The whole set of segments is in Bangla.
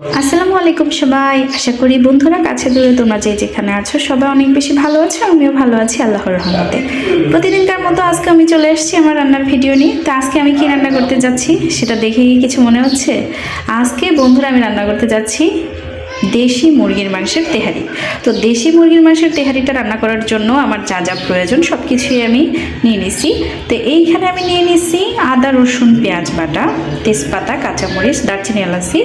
আসসালামু আলাইকুম সবাই। আশা করি বন্ধুরা কাছে দূরে তোমরা যে যেখানে আছো সবাই অনেক বেশি ভালো আছো, আমিও ভালো আছি আল্লাহর রহমতে। প্রতিদিনকার মতো আজকে আমি চলে এসেছি আমার রান্নার ভিডিও নিয়ে। তো আজকে আমি কি রান্না করতে যাচ্ছি সেটা দেখেই কিছু মনে হচ্ছে? আজকে বন্ধুরা আমি রান্না করতে যাচ্ছি দেশি মুরগির মাংসের তেহারি। তো দেশি মুরগির মাংসের তেহারিটা রান্না করার জন্য আমার যা যা প্রয়োজন সব কিছুই আমি নিয়ে নিছি। তো এইখানে আমি নিয়ে নিছি আদা, রসুন, পেঁয়াজ বাটা, তেজপাতা, কাঁচামরিচ, দারচিনি, এলাচি।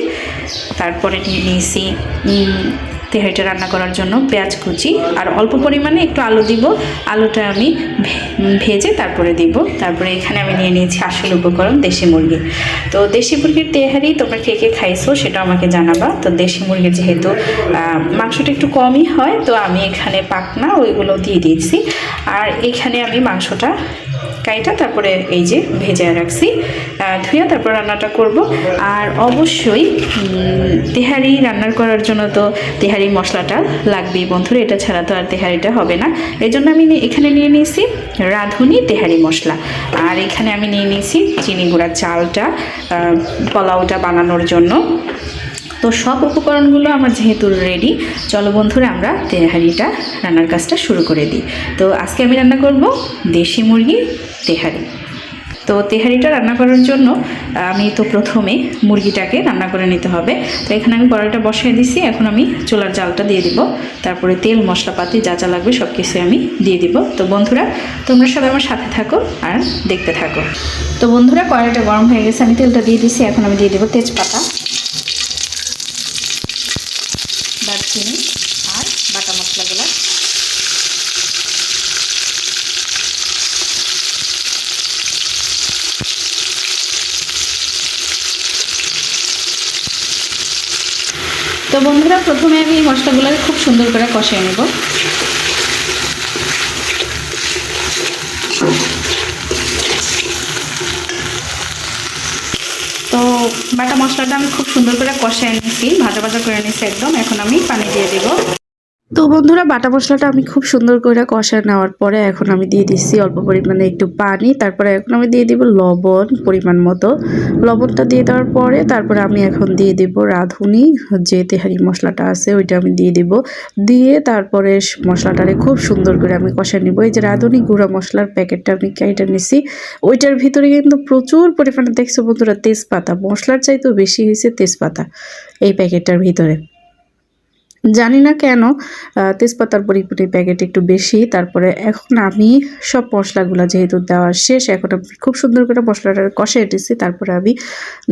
তারপরে নিয়ে নিয়েছি তেহারিটা রান্না করার জন্য পেঁয়াজ কুচি, আর অল্প পরিমাণে একটু আলু দিব। আলুটা আমি ভেজে তারপরে দিব। তারপরে এখানে আমি নিয়ে নিয়েছি আসল উপকরণ, দেশি মুরগি। তো দেশি মুরগির তেহারি তোমরা কে কে খাইছো সেটা আমাকে জানাবা। তো দেশি মুরগির যেহেতু মাংসটা একটু কমই হয়, তো আমি এখানে পাকনা ওইগুলো দিয়ে দিয়েছি। আর এখানে আমি মাংসটা কাইটা, তারপরে এই যে ভেজে রাখছি। ধুয়ে তারপর রান্নাটা করব। আর অবশ্যই তেহারি রান্না করার জন্য তো তেহারি মশলাটা লাগবেই বন্ধুরা, এটা ছাড়া তো আর তেহারিটা হবে না। এই জন্য আমি এখানে নিয়ে নিয়েছি রাঁধুনি তেহারি মশলা। আর এখানে আমি নিয়ে নিয়েছি চিনি গুঁড়া চালটা পোলাওটা বানানোর জন্য। তো সব উপকরণগুলো আমার যেহেতু রেডি চলো বন্ধুরা আমরা তেহারিটা, রান্নার কাজটা শুরু করে দিই। তো আজকে আমি রান্না করব দেশি মুরগি তেহারি। তো তেহারিটা রান্না করার জন্য, আমি তো প্রথমে মুরগিটাকে রান্না করে নিতে হবে। তো এখানে আমি কড়াইটা বসিয়ে দিছি, এখন আমি চোলার জালটা দিয়ে দিব। তারপরে তেল, মশলাপাতি যা যা লাগবে সব কিছু আমি দিয়ে দিব। তো বন্ধুরা, তোমরা সবাই আমার সাথে থাকো আর দেখতে থাকো। তো বন্ধুরা, কড়াইটা গরম হয়ে গেছে, আমি তেলটা দিয়ে দিছি, এখন আমি দিয়ে দেবো তেজপাতা। দারচিনি আর বাটা মশলাগুলো। তো বন্ধুরা, প্রথমে আমি এই মশলাগুলোকে খুব সুন্দর করে কষিয়ে নেব। বাটা মশলাটা আমি খুব সুন্দর করে কষে নিয়েছি, ভাজা ভাজা করে নিয়েছি একদম, এখন আমি পানি দিয়ে দেবো। তো বন্ধুরা, বাটা মশলাটা আমি খুব সুন্দর করে কষা নেওয়ার পরে এখন আমি দিয়ে দিচ্ছি অল্প পরিমাণে একটু পানি। তারপরে এখন আমি দিয়ে দিব লবণ পরিমাণ মতো। লবণটা দিয়ে দেওয়ার পরে তারপরে আমি এখন দিয়ে দিব রাঁধুনি, যে তেহারি মশলাটা আছে ওইটা আমি দিয়ে দিব। দিয়ে তারপরে মশলাটারে খুব সুন্দর করে আমি কষা নিব। এই যে রাঁধুনি গুঁড়া মশলার প্যাকেটটা আমি কেটে নিছি। ওইটার ভিতরে কিন্তু প্রচুর পরিমাণে, দেখছ বন্ধুরা, তেজপাতা। মশলার চাইতেও বেশি হয়েছে তেজপাতা এই প্যাকেটটার ভিতরে। জানি না কেন তেজপাতার পরিমাণে প্যাকেট একটু বেশি, তারপরে এখন আমি সব মশলাগুলো যেহেতু দেওয়া শেষ, এখন আমি খুব সুন্দর করে মশলাটা কষে দিচ্ছি তারপরে আমি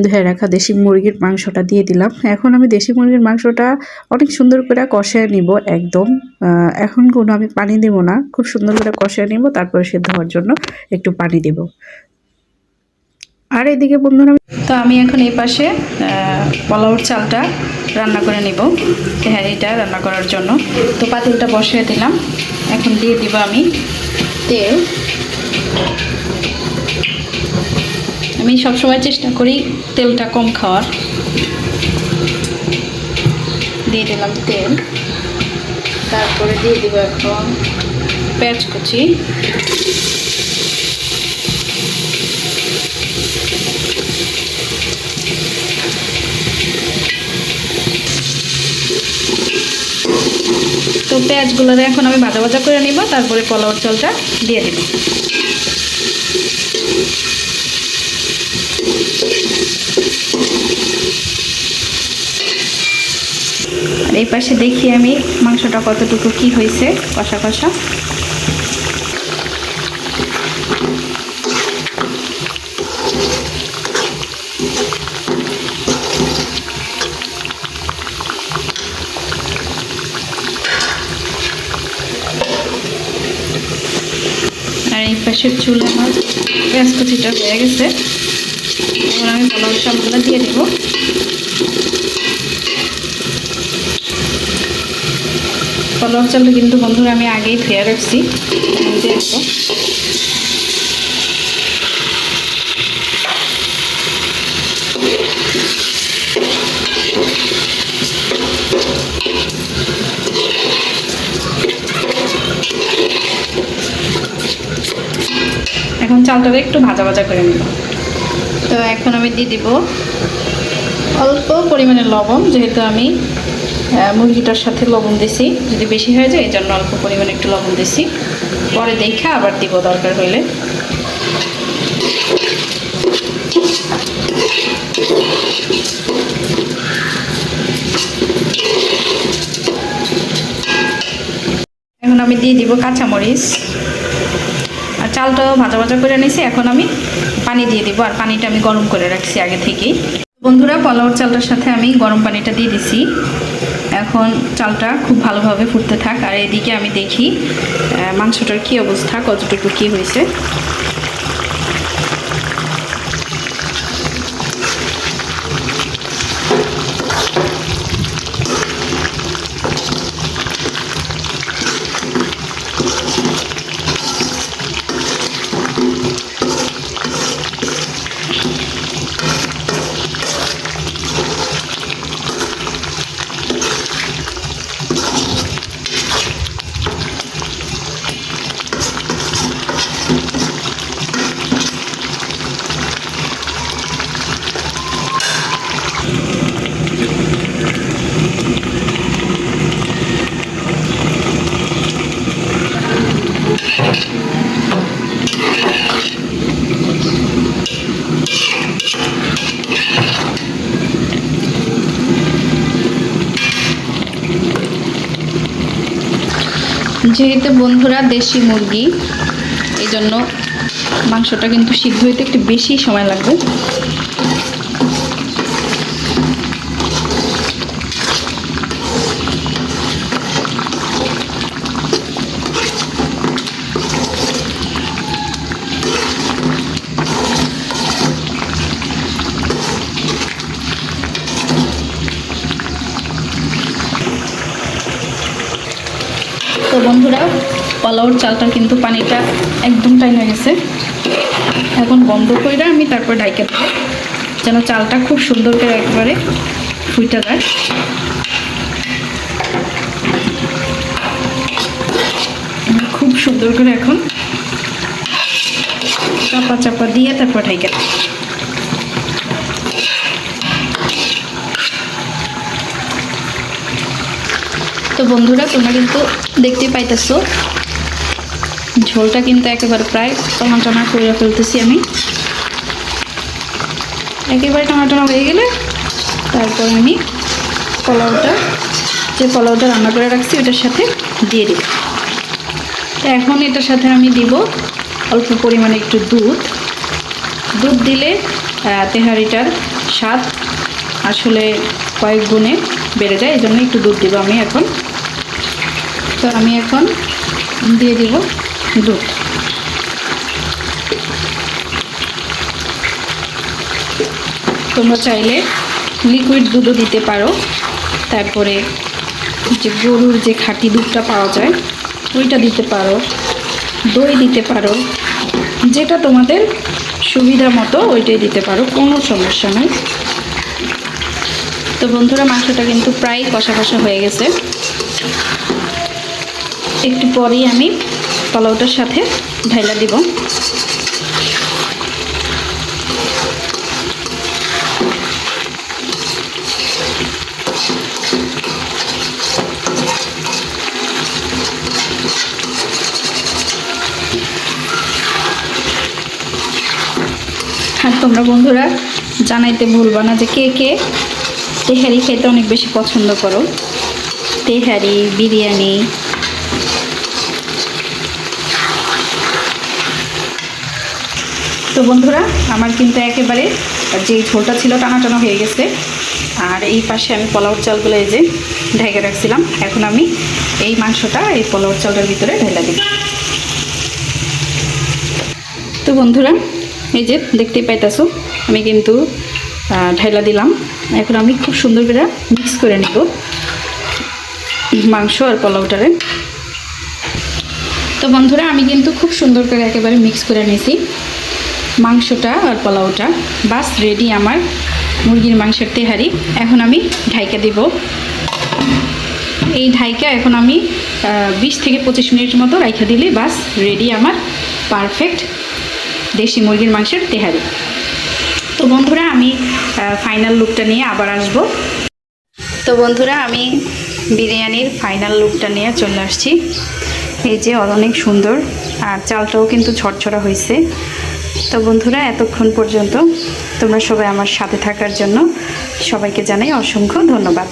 ধুয়ে রাখা দেশি মুরগির মাংসটা দিয়ে দিলাম। এখন আমি দেশি মুরগির মাংসটা অনেক সুন্দর করে কষায় নিব একদম এখন কোনো আমি পানি দেব না, খুব সুন্দর করে কষায় নিব, তারপরে সেদ্ধ হওয়ার জন্য একটু পানি দেব। আর এদিকে বন্ধুরা তো আমি এখন এই পাশে আহ, পোলাওর চালটা রান্না করে নিব। তেহারিটা রান্না করার জন্য। তো পাতিলটা বসিয়ে দিলাম। এখন দিয়ে দিব আমি তেল। আমি সবসময় চেষ্টা করি তেলটা কম খাওয়ার। দিয়ে দিলাম তেল। তারপরে দিয়ে দিব এখন পেঁয়াজ কুচি। পেঁয়াজগুলো এখন আমি ভাজা ভাজা করে নিব, তারপরে পোলাওর চলটা দিয়ে দিব। এই পাশে দেখি আমি মাংসটা কতটুকু কি হয়েছে, কষা কষা। পাশের চুল আমার পেঁয়াজ কুচিটা হয়ে গেছে। এবার আমি পোলাও চালগুলো দিয়ে দেব। পোলাও চালটা কিন্তু বন্ধুরা, আমি আগেই ধুয়ে রাখছি। দিয়ে এখন চালটাকে একটু ভাজা ভাজা করে নেব। তো এখন আমি দিয়ে দিব অল্প পরিমাণে লবণ, যেহেতু আমি মুরগিটার সাথে লবণ দিছি। যদি বেশি হয়ে যায় এই জন্য অল্প পরিমাণে একটু লবণ দিছি। পরে দেখে আবার দিব দরকার হইলে। এখন আমি দিয়ে দিব কাঁচামরিচ। আর চালটাও ভাজা ভাজা করে নিয়েছি এখন আমি পানি দিয়ে দিব, আর পানিটা আমি গরম করে রাখছি আগে থেকেই। বন্ধুরা পলাওয়ার চালটার সাথে আমি গরম পানিটা দিয়ে দিছি। এখন চালটা খুব ভালোভাবে ফুটতে থাক, আর এদিকে আমি দেখি মাংসটার কি অবস্থা, কতটুকু কি হয়েছে। যেহেতু বন্ধুরা দেশি মুরগি এই জন্য মাংসটা কিন্তু সিদ্ধ হইতে একটু বেশি সময় লাগবে তো বন্ধুরা পোলাওর চালটা কিন্তু পানিটা একদম টাইম হয়ে গেছে। এখন বন্ধ করে আমি তারপর ডাইকে দেবো, যেন চালটা খুব সুন্দর করে একবারে ফুইটা যায়। খুব সুন্দর করে এখন চাপা চাপা দিয়ে তারপর ঢাইকে তো বন্ধুরা, তোমরা কিন্তু দেখতে পাইতেছো ঝোলটা কিন্তু একেবারে প্রায় টমাটনা করে ফেলতেছি আমি। একেবারে টমাটনা হয়ে গেলে তারপর আমি পোলাওটা, যে পোলাওটা রান্না করে রাখছি ওটার সাথে দিয়ে দিই। তো এখন এটার সাথে আমি দিব অল্প পরিমাণে একটু দুধ। দুধ দিলে তেহারিটার স্বাদ আসলে কয়েক গুণে বেড়ে যায় এই জন্য একটু দুধ দিব আমি এখন। তো আমি এখন দিয়ে দিব দুধ তোমরা চাইলে লিকুইড দুধও দিতে পারো। তারপরে যে গরুর যে খাঁটি দুধটা পাওয়া যায়, ওইটা দিতে পারো। দই দিতে পারো। যেটা তোমাদের সুবিধা মতো ওইটাই দিতে পারো, কোনো সমস্যা নেই। তো বন্ধুরা, মাংসটা কিন্তু প্রায় কষা কষা হয়ে গেছে। একটু পরেই আমি পোলাওটার সাথে ঢাইলা দিব। আর তোমরা বন্ধুরা জানাইতে ভুলবা না যে কে কে তেহারি খেতে অনেক বেশি পছন্দ করো। তেহারি, বিরিয়ানি তো বন্ধুরা, আমার কিন্তু একেবারে যে ঝোলটা ছিল টানা টানা হয়ে গেছে। আর এই পাশে আমি পোলাওর চালগুলো এই যে ঢেকে রাখছিলাম। এখন আমি এই মাংসটা এই পোলাওর চালটার ভিতরে ঢেলে দিই। তো বন্ধুরা, এই যে দেখতেই পাইতেছো, আমি কিন্তু ঢেলা দিলাম। এখন আমি খুব সুন্দর করে মিক্স করে নিব মাংস আর পোলাওটারে। তো বন্ধুরা, আমি কিন্তু খুব সুন্দর করে একেবারে মিক্স করে নিয়েছি মাংসটা আর পোলাওটা। বাস রেডি আমার মুরগির মাংসের তেহারি। এখন আমি ঢাইকা দিব। এই ঢাইকা এখন আমি বিশ থেকে পঁচিশ মিনিট মতো রাইখা দিলে বাস রেডি আমার পারফেক্ট দেশি মুরগির মাংসের তেহারি। তো বন্ধুরা, আমি ফাইনাল লুকটা নিয়ে আবার আসব। তো বন্ধুরা, আমি বিরিয়ানির ফাইনাল লুকটা নিয়ে চলে আসছি। এই যে অনেক সুন্দর, আর চালটাও কিন্তু ঝরঝরা হয়েছে তো বন্ধুরা, এতক্ষণ পর্যন্ত তোমরা সবাই আমার সাথে থাকার জন্য সবাইকে জানাই অসংখ্য ধন্যবাদ।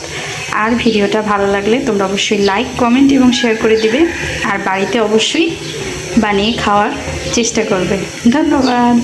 আর ভিডিওটা ভালো লাগলে তোমরা অবশ্যই লাইক কমেন্ট এবং শেয়ার করে দিবে। আর বাড়িতে অবশ্যই বানিয়ে খাওয়ার চেষ্টা করবে। ধন্যবাদ।